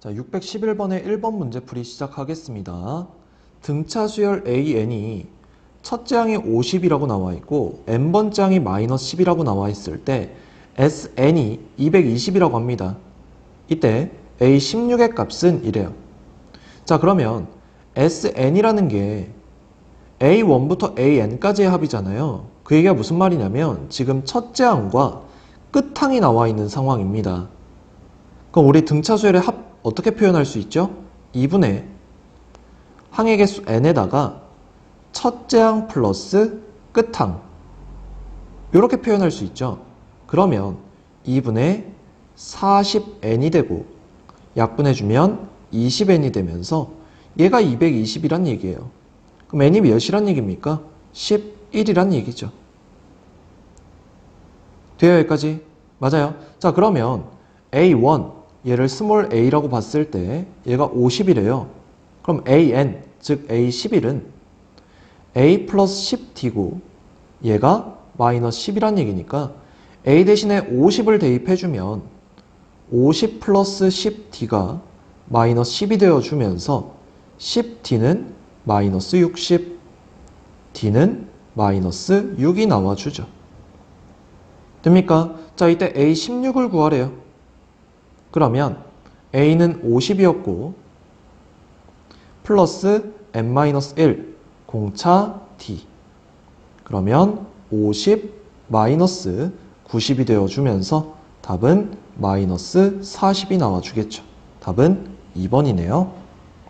자, 611번의 1번 문제풀이 시작하겠습니다. 등차 수열 AN이 첫째 항이 50이라고 나와 있고 n번째 항이 마이너스 10이라고 나와 있을 때 SN이 220이라고 합니다. 이때 A16의 값은 이래요. 자, 그러면 SN이라는 게 A1부터 AN까지의 합이잖아요. 그 얘기가 무슨 말이냐면 지금 첫째 항과 끝항이 나와 있는 상황입니다. 그럼 우리 등차 수열의 합 어떻게 표현할 수 있죠? 2분의 항의 개수 n에다가 첫째 항 플러스 끝항 이렇게 표현할 수 있죠. 그러면 2분의 40n이 되고 약분해주면 20n이 되면서 얘가 220이란 얘기예요. 그럼 n이 몇이란 얘기입니까? 11이란 얘기죠. 돼요 여기까지? 맞아요. 자 그러면 A1 얘를 스몰 a라고 봤을 때 얘가 50이래요. 그럼 an 즉 A11은 a 플러스 10t고 얘가 마이너스 10이란 얘기니까 a 대신에 50을 대입해주면 50 플러스 10t가 마이너스 10이 되어주면서 10t는 마이너스 60, t는 마이너스 6이 나와주죠. 됩니까? 자, 이때 A16을 구하래요. 그러면 A는 50이었고, 플러스 n-1, 공차 D. 그러면 50 마이너스 90이 되어주면서 답은 마이너스 40이 나와주겠죠. 답은 2번이네요.